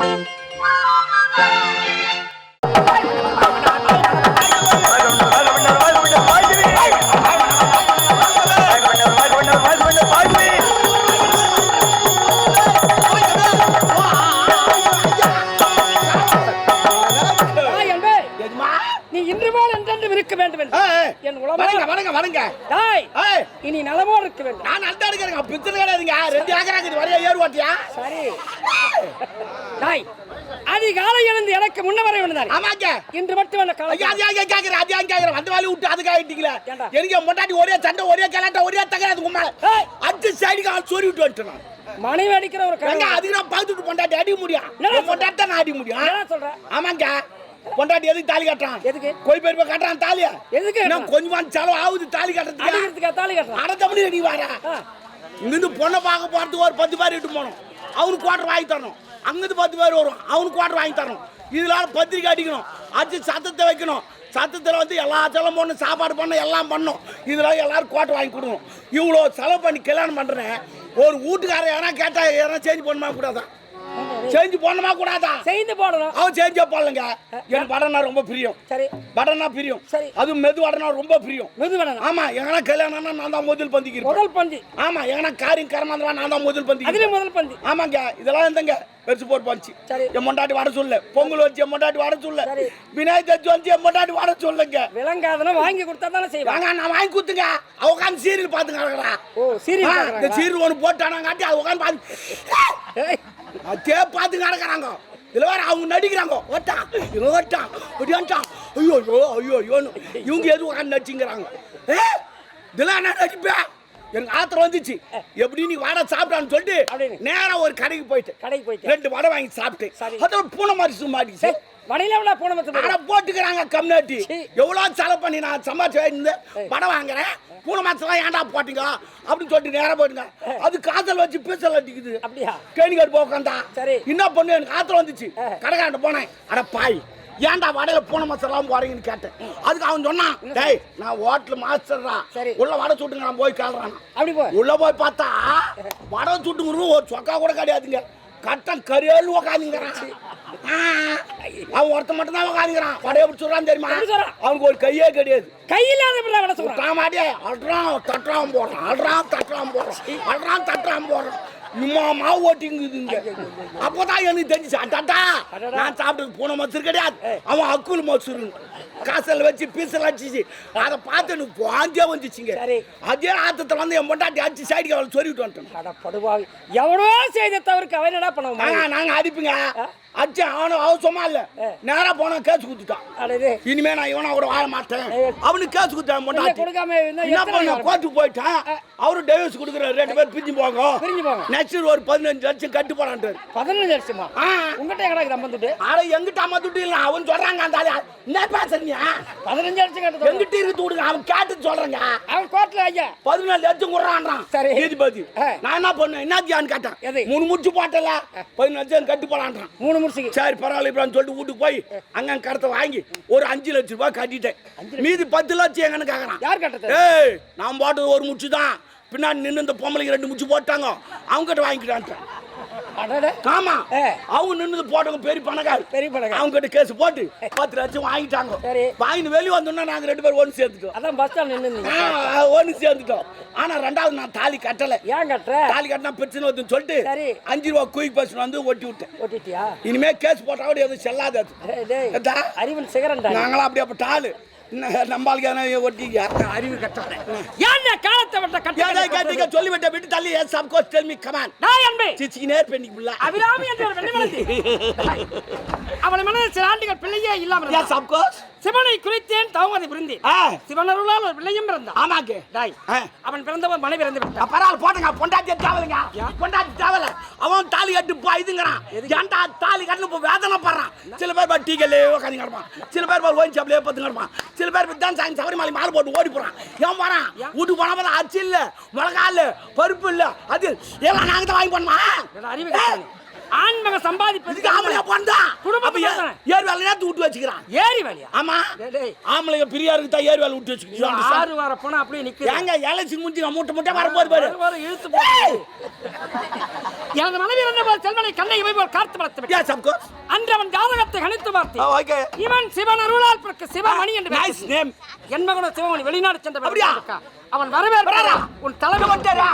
Thank you. இருக்க வேண்டும் என்று. என் உலகம் வணங்க வணங்க ஏய், இனி நலமோடு இருக்க வேண்டும். நான் நல்லா இருக்கிறேங்க பித்தனை கிடையாதுங்க ரெண்டு ஏக்கராக்கு இது வரையா ஏறு ஓட்டியா? சரி. தாய் அதிகாலை எழுந்து எனக்கு முன்ன வர வேண்டாம் ஆமாங்க. இன்று மட்டும் என்ன ஐயா அது ஏன் கேக்குறேன் அது ஏன் கேக்குறேன்? அந்த வேலையை விட்டு அதுக்காக ஆயிட்டீங்களே? எனக்கு என் முன்னாடி ஒரே சண்டை ஒரே கலாட்டம் ஒரே தகராது உமா ஏய், அஞ்சு சைடுக்கு ஆள் சொறி விட்டு வந்துட்டேன். மனைவி அடிக்கிற ஒரு கதை. அதுக்கு நான் பார்த்துட்டு பொண்டாட்டி அடிக்க முடியும். பொண்டாட்டி தான் நான் அடிக்க முடியும். என்ன சொல்ற? ஆமாங்க. பொண்டாட்டி எதுக்கு தாலி கட்டுறான்? எதுக்கு? கோய் பேர் போய் கட்டுறான் தாலியா? எதுக்கு இன்னும் கொஞ்சமா செலவு ஆகுது தாலி கட்டுறதுக்கு. தாலி கட்டுறான்? அடத்தபடி நீ வாரா இங்கிருந்து பொண்ணை பார்க்க போறதுக்கு ஒரு பத்து பேர் இட்டு போகணும். அவனுக்கு குவார்டர் வாங்கி தரணும். அங்கிருந்து பத்து பேர் வரும் அவனுக்கு குவார்டர் வாங்கி தரணும். இதனால பத்திரிக்கை அடிக்கணும். அடிச்சு சத்தத்தை வைக்கணும். சத்தத்தில் வந்து எல்லா செலவும் பண்ணணும் சாப்பாடு பண்ணணும் எல்லாம் பண்ணணும். இதில் எல்லாரும் குவார்டர் வாங்கி கொடுக்கணும். இவ்வளோ செலவு பண்ணி கல்யாணம் பண்ணுறேன் ஒரு வீட்டுக்காரன் யாரா கேட்டா யாரா சேஞ்ச் பண்ணுமா கூடாதா சேஞ்ச் பண்ணுமா கூடாதா? செய்து போடணும். அவன் சேஞ்சே போடலங்க. எனக்கு வடனா ரொம்ப பிரியம். சரி. வடனா பிரியம். சரி. அதுவும் மெது வடனா ரொம்ப பிரியம். மெது வேணும் ஆமா எங்கன்னா கல்யாணம்னா நான் தான் முதல் பந்திக்கு முதல் பந்தி. ஆமா ஏன்னா காரியம் கரமாந்தவா நான் தான் முதல் பந்தி அதுல முதல் பந்தி. ஆமாங்க இதெல்லாம் இருந்தங்க பெருசு போர் பஞ்சி சரி. என் மொண்டாட்டி வர சொல்ல பொங்கல் வச்சு என் மொண்டாட்டி வர சொல்ல. விநாயகர் சதுர்த்தி வந்து என் மொண்டாட்டி வர சொல்லுங்க விளங்காதன வாங்கி கொடுத்தா தானே செய்வாங்க. வாங்க நான் வாங்கி கொடுத்துங்க. அவ உட்காந்து சீரியல் பார்த்துங்க. ஓ சீரியல் இந்த? சீரியல் ஒன்று போட்டானா காட்டி அது உட்காந்து பார்த்து அதே பார்த்து நடக்கிறாங்க. இதில் வேற அவங்க நடிக்கிறாங்க. ஓட்டா இவன் ஓட்டான் ஒடியான்ட்டான் ஐயோ ஐயோ ஐயோ ஐயோன்னு இவங்க எது உட்காந்து நடிச்சுங்கிறாங்க. ஏ? இதெல்லாம் என்ன நடிப்பேன் எனக்கு ஆத்திரம் வந்துச்சு. எப்படி நீ வடை சாப்பிட்டான்னு சொல்லிட்டு அப்படின்னு. நேரா ஒரு கடைக்கு போயிட்டு கடைக்கு போயிட்டு ரெண்டு வடை வாங்கி சாப்பிட்டேன். அதோட பூனை மாதிரி சும்மாடிச்சு சரி, வடையில எவ்வளவு போன மத்த அட போட்டுக்கிறாங்க கம்யூனிட்டி சீ. எவ்வளவு செலவு பண்ணி நான் சம்பாதிச்சு இருந்து வடை வாங்குறேன். பூனை மாசம்லாம் ஏன்டா போட்டீங்க? அப்படின்னு சொல்லிட்டு நேரா போயிடுங்க. அது காதல் வச்சு பீசல் அடிக்குது. அப்படியா? கேணிக்காடு போக உட்காந்தா சரி. என்ன பண்ணு எனக்கு ஆத்திரம் வந்துச்சு. கடைக்காண்ட போனேன். அட பாய் ஏன்டா வடையில பூனை மசாலாம் போறீங்கன்னு கேட்டேன். அதுக்கு அவன் சொன்னான் டேய் நான் ஹோட்டல் மாஸ்டர்டா. சரி. உள்ள வடை சுட்டுங்க நான் போய் கேள்றான் அப்படி போ. உள்ள போய் பார்த்தா வடை சுட்டுங்கிறது ஒரு சொக்கா கூட கிடையாதுங்க. கட்டம் கரியல் உக்காந்துங்கிறான். அவன் ஒருத்த மட்டும் தான் உக்காந்துங்கிறான். வடையை எப்படி சொல்றான் தெரியுமா? அவனுக்கு ஒரு கையே கிடையாது. கையில விட சொல்றான் காமாடியே அல்றான் தட்டுறான் போடுறான். அல்றான் தட்டுறான் போடுறான். அல்றான் தட்டுறான் போடுறான். இம்மா மாவு ஓட்டிங்குதுங்க அப்போதான் எனக்கு தெரிஞ்சுச்சு அட்டாட்டா அடடா. நான் சாப்பிட்டது பூனை மசூர் கிடையாது. அவன் அக்குல் மசூர். காசில் வச்சு பீசல் அடிச்சிச்சு. அதை பார்த்து எனக்கு வாந்தியா வந்துச்சுங்க. அதே ஆத்தத்தில் வந்து என் பொண்டாட்டி அடிச்சு சைடுக்கு அவளை சொல்லிட்டு வந்துட்டேன். படுவாங்க எவனோ செய்த தவிர்க்க அவன் என்னடா பண்ணுவான்? நாங்க நாங்க அடிப்புங்க அடிச்சு அவனும் அவன் சும்மா இல்ல நேரா போனா கேஸ் குத்துட்டான் இனிமே நான் இவனை கூட வாழ மாட்டேன். அவனுக்கு கேஸ் இருந்தா என்ன பண்ண? கோர்ட்டுக்கு போயிட்டான் அவரு டைவர்ஸ் கொடுக்குறாரு. ரெண்டு பேரும் பிரிஞ்சு போங்க. நெக்ஸ்ட் ஒரு பதினஞ்சு லட்சம் கட்டு போறான்ட்டு பதினஞ்சு ஆ. உங்ககிட்ட எங்கடா தம்பந்துட்டு ஆனா எங்கிட்ட அம்மா துட்டு இல்ல. அவன் சொல்றாங்க அந்த ஆளு. என்ன பேசுறீங்க? பதினஞ்சு வருஷம் கேட்டு எங்கிட்ட இருக்கு விடுங்க அவன் கேட்டு சொல்றேங்க. அவன் கோர்ட்ல ஐயா. பதினாலு லட்சம் கொடுறான்றான். சரி. நீதிபதி. நான் என்ன பண்ணேன்? என்னத்தியான்னு கேட்டேன்? மூணு முடிச்சு போட்டல பதினஞ்சு லட்சம் கட்டு போறான்றான். மூணு முடிச்சுக்கு சரி பரவாயில்ல இப்படின்னு சொல்லிட்டு வீட்டுக்கு போய் அங்க கடத்தை வாங்கி ஒரு அஞ்சு லட்சம் ரூபாய் கட்டிட்டேன். மீதி பத்து லட்சம் எங்கன்னு கேக்குறான். யார் கட்டது ஏய் நான் போட்டது ஒரு முச்சு தான். பின்னாடி நின்று இந்த பொம்பளைக்கு ரெண்டு முச்சு போட்டாங்க. அவங்க கிட்ட வாங்கிக்கிட்டான்ட்டேன் ஆமா. அவங்க நின்று போட்டவங்க பெரிய பணக்காரு. பெரிய பணக்காரு. அவங்க கிட்ட கேஸ் போட்டு பத்து லட்சம் வாங்கிட்டாங்க. சரி. வாங்கிட்டு வெளியே வந்தோம்னா நாங்க ரெண்டு பேரும் ஒன்று சேர்த்துட்டோம் அதான் பஸ் ஸ்டாண்ட் நின்று ஒண்ணு சேர்ந்துட்டோம். ஆனா ரெண்டாவது நான் தாலி கட்டல. ஏன் கட்டுற? தாலி கட்டினா பிரச்சனை வருதுன்னு சொல்லிட்டு சரி. அஞ்சு ரூபா குயிக் பஸ் வந்து ஒட்டி விட்டேன். ஓட்டிட்டியா இனிமே கேஸ் போட்டா கூட எதுவும் செல்லாது? அறிவன் சிகரண்டா நாங்களாம் அப்படியே அப்ப ஆளு என்ன நம்பாளுக்கு எதனா ஒட்டிக்க அறிவு கட்டாத ஏன் காலத்தை விட்ட ஏதா கட்ட கேட்டீங்க? சொல்லி விட்ட விட்டு தள்ளி yes sub course tell me come on அன்பே. சிச்சினே பெண்ணி புள்ள. அபிராமி என்ற ஒரு அவன் மனதில் சில ஆண்டுகள் பிள்ளையே இல்லாமல் எஸ் கோர்ஸ் சிவனை குறித்தேன் தவமதி பிறந்தேன் ஆ. சிவனருளால் ஒரு பிள்ளையும் பிறந்தான். ஆமாக்கு. டாய் அவன் பிறந்தவன் மனைவி இறந்து விட்டான். பரவாயில்ல போட்டுங்க. பொண்டாட்டி தேவலைங்க பொண்டாட்டி தேவல அவன் தாலி கட்டு போ இதுங்கிறான். ஏன்டா தாலி கட்டு இப்போ வேதனை படுறான் சில பேர் பாரு டீக்கல்லே உட்காந்து கிடப்பான் சில பேர் பாரு ஓயின் சாப்பிலே பத்து கிடப்பான் சில பேர் தான் சாயங்க சபரிமலை மாலை போட்டு ஓடி போறான். ஏன் போறான்? வீட்டுக்கு போனா பார்த்தா அரிசி இல்ல மிளகா இல்ல பருப்பு இல்ல அது எல்லாம் நாங்க தான் வாங்கி பண்ணுமா அறிவு. ஆண்மக சம்பாதிப்பதுக்கு இதுக்கு ஆம்பளையா பிறந்தா தானே. ஏறு வேலை நேத்து விட்டு வச்சுக்கிறான். ஏறி வேலையா ஆமா. ஆம்பளைங்க பிரியா இருக்கு தான் ஏறு வேலை விட்டு வச்சுக்கிறீங்க ஆறு வார போனா அப்படியே நிக்குது. ஏங்க எலசி முடிஞ்சு மூட்டை மூட்டை வரப்போது பாரு. இழுத்து போட்டு. எனது மனைவி இருந்தபோது செல்வனை கண்ணை இவை போல் காத்து விட்டார். யா சப்கோ அன்று அவன் ஜாதகத்தை கணித்து பார்த்தேன் ஓகே இவன் சிவன் அருளால் பிறக்க சிவமணி என்று நைஸ் நேம் என் மகனும் சிவமணி வெளிநாடு சென்ற அப்படியா? அவன் வரவேற்கிறாரா. உன் தலைமை தாயின்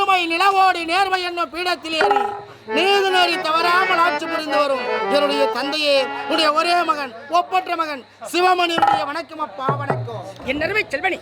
ஒற்றுமை நிலவோடி நேர்மை என்னும் பீடத்தில் ஏறி நீதி நெறி தவறாமல் ஆட்சி புரிந்து வரும். என்னுடைய தந்தையே உடைய ஒரே மகன் ஒப்பற்ற மகன் சிவமணியுடைய வணக்கம் அப்பா வணக்கம். என் அருமை செல்வனி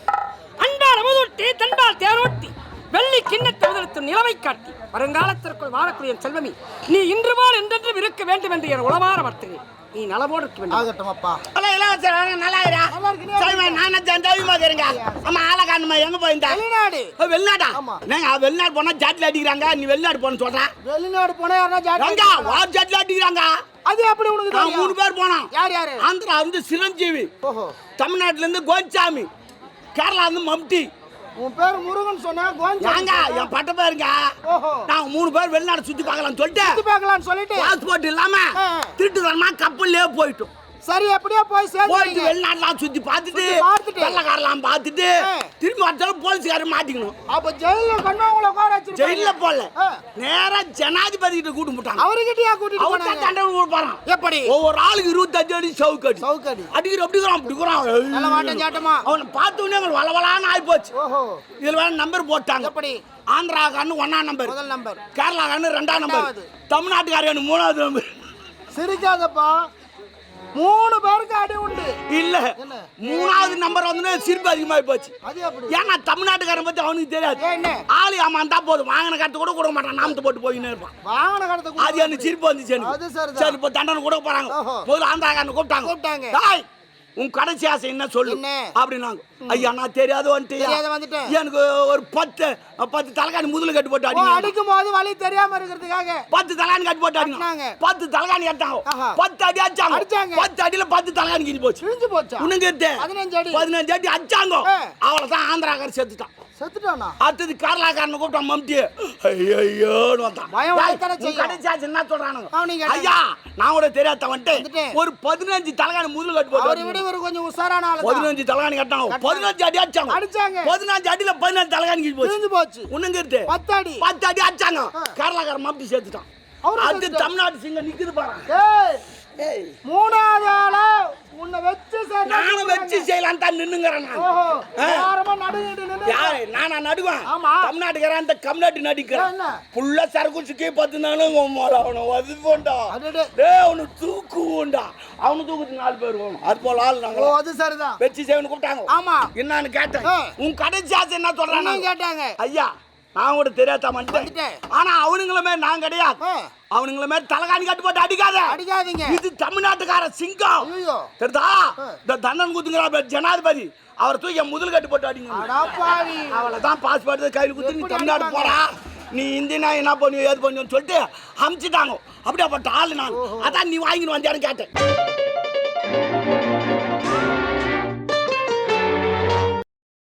அன்பால் அமுதூட்டி தன்பால் தேரோட்டி வெள்ளி கிண்ணத்தை முதலத்து நிலவை காட்டி வருங்காலத்திற்குள் வாழக்கூடிய செல்வமி நீ இன்று போல் என்றென்றும் வேண்டும் என்று என் உளமாற வர்த்துகிறேன் நீ நலமோடு இருக்க வேண்டும் ஆகட்டும் அப்பா நல்லா இருக்கா நல்லா இருக்கீங்களா? சரிம்மா நானே ஜெண்டாவிமா இருக்கிறேங்க ஆமா ஆளை காணுமா எங்க போயிருந்தா? வெளிநாடு. வெளிநாடா. நாங்க வெளிநாடு போனா ஜாட்ல அடிக்கிறாங்க நீ வெளிநாடு போன சொல்றேன் வெளிநாடு போனா யாரா ரங்கா வார் ஜாட்ல அடிக்கிறாங்க? அது எப்படி உனக்கு நான் மூணு பேர் போனோம். யார் யாரு? ஆந்திரா வந்து சிரஞ்சீவி. ஓஹோ. தமிழ்நாட்டுல இருந்து கோச்சாமி. கேரளா இருந்து மம்டி. உன் பேர் முருகன் சொன்னா கோஞ்சா ஏங்க என் பட்ட பேருங்க. நாங்க மூணு பேர் வெளிநாடு சுத்தி பார்க்கலாம்னு சொல்லிட்டு சுத்தி பார்க்கலாம்னு சொல்லிட்டு? பாஸ்போர்ட் இல்லாம. திருட்டு தரமா கப்பல்லே போயிட்டோம். சரி எப்படியோ போய் சேர்ந்து வெளிநாட்டுலாம் சுத்தி பார்த்துட்டு பார்த்துட்டு. வெள்ளக்காரெல்லாம் பார்த்துட்டு. திரும்பி வந்தாலும் போலீஸ்காரர் மாட்டிக்கணும். அப்ப ஜெயில கண்ணவங்கள உட்கார வச்சிருக்காங்க ஜெயில போல. ஆ. நேரா ஜனாதிபதி கிட்ட கூட்டு போட்டாங்க. அவர்கிட்டயா கூட்டிட்டு அவர் தான் தண்டனை கொடுப்பாராம் எப்படி? ஒவ்வொரு ஆளுக்கு இருபத்தஞ்சு அடி சவுக்கடி சவுக்கடி அடிக்கிற அப்படிக்கிறான் அப்படிக்கிறான் நல்ல மாட்டம் சாட்டமா? அவனை பார்த்த உடனே எங்களுக்கு வளவலான்னு ஆகி போச்சு ஓஹோ. இதுல வேற நம்பர் போட்டாங்க. எப்படி? ஆந்திராக்காரனு ஒன்னாம் நம்பர் முதல் நம்பர் கேரளாக்காரனு ரெண்டாம் நம்பர். தமிழ்நாட்டுக்காரனு மூணாவது நம்பர் சிரிக்காதப்பா. மூணு பேருக்கு அடி உண்டு. இல்ல? மூணாவது நம்பர் வந்து சிரிப்பு அதிகமாகி போச்சு. ஏன்னா தமிழ்நாட்டுக்காரன் பத்தி அவனுக்கு தெரியாது. ஆளு ஏமாந்தா போதும். வாங்கின கருத்து கூட கொடுக்க மாட்டான். நாமத்தை போட்டு போயின்னு இருப்பான். வாகன கடத்த அது எனக்கு சிரிப்பு வந்துச்சு. சரி இப்போ தண்டனை கொடுக்க போறாங்க. முதல்ல ஆந்திராக்காரன் கூப்பிட்டாங்க. கூப்பிட்டாங்க. உன் கடைசி ஆசை என்ன சொல்லு? அப்படின்னாங்க ஐயா நான் தெரியாது வந்துட்டு. எனக்கு ஒரு பத்து பத்து தலைகாணி முதல்ல கட்டு போட்டு அடிங்க அடிக்கும் போது வழி தெரியாம இருக்கிறதுக்காக பத்து தலைகாணி கட்டு போட்டு அடிங்க. பத்து தலைகாணி ஆஹா. பத்து அடி அடிச்சாங்க அடிச்சாங்க. பத்து அடியில பத்து தலைகாணி கிஞ்சி போச்சு கிழிஞ்சு போச்சா உனக்கு பதினஞ்சு அடி. பதினஞ்சு அடி அடிச்சாங்க. அவ்வளவுதான் ஆந்திராக்காரர் செத்துட்டான் செத்துட்டானா அடுத்தது கேரளாக்காரனை கூப்பிட்டான் மம்டி ஐயோன்னு வந்தான் பயம் டேய், வரத்தானே உன் செய்யும். கடைசி ஆச்சு என்ன சொல்றானுங்க அவனுங்க. ஐயா நான் கூட தெரியாத வந்துட்டு. ஒரு பதினஞ்சு தலைகாணி முதல்ல கட்டு அவரை போட்டு விட இவரு கொஞ்சம் உஷாரான ஆளு தான். பதினஞ்சு தலைகாணி கட்டாங்க கட்டினாங்க. பதினஞ்சு அடி அடிச்சாங்க அடிச்சாங்க. பதினஞ்சு அடியில பதினஞ்சு தலைகாணி போச்சு போச்சு உன்னுங்க இருக்கு பத்து அடி பத்து அடி அடிச்சாங்க ஆ. கேரளாக்கார மம்டி சேர்த்துட்டான் அது செத்துட்டான். தமிழ்நாட்டு சிங்கம் நிக்குது பாரு மூணாவது ஆளா உன்னை வச்சு நானும் வச்சு செய்யலாம் தான் நின்னுங்கிறேன் யார்? நானா நடுவேன் ஆமா. தமிழ்நாட்டுக்காரன் அந்த கம்நாட்டு நடிக்கிறேன்? புள்ள சரக்கு சுக்கி பார்த்துனாலும் அவனை வது போண்டா. டேய் அவனு தூக்குவோண்டா. அவனு தூக்குறது நாலு பேர் வேணும். அது போல ஆள் ஓ நாங்க அது சரிதான். வெச்சி சேவன் கூப்பிட்டாங்க. ஆமா. என்னன்னு கேட்டேன். உன் கடைசி ஆசை என்ன என்ன சொல்றாங்க கேட்டாங்க. ஐயா நான் கூட தெரியாத வந்துட்டேன். ஆனா அவனுங்கள மாதிரி நான் கிடையாது. அவனுங்கள மாதிரி தலகாணி கட்டு போட்டு அடிக்காத. அடிக்காதீங்க. இது தமிழ்நாட்டுக்கார சிங்கம். ஆ. இந்த தன்னன் குத்துங்கிற ஜனாதிபதி அவர் தூக்கி முதல் கட்டு போட்டு அடிங்க. அவளை தான் பாஸ்போர்ட் கையில் குத்து நீ தமிழ்நாடு? போறா? நீ இந்தினா என்ன பண்ணி ஏது பண்ணுன்னு சொல்லிட்டு அமுச்சிட்டாங்க. அப்படியே அப்பட்ட ஆளு நான் அதான் நீ வாங்கின்னு வந்தியான்னு கேட்டேன்.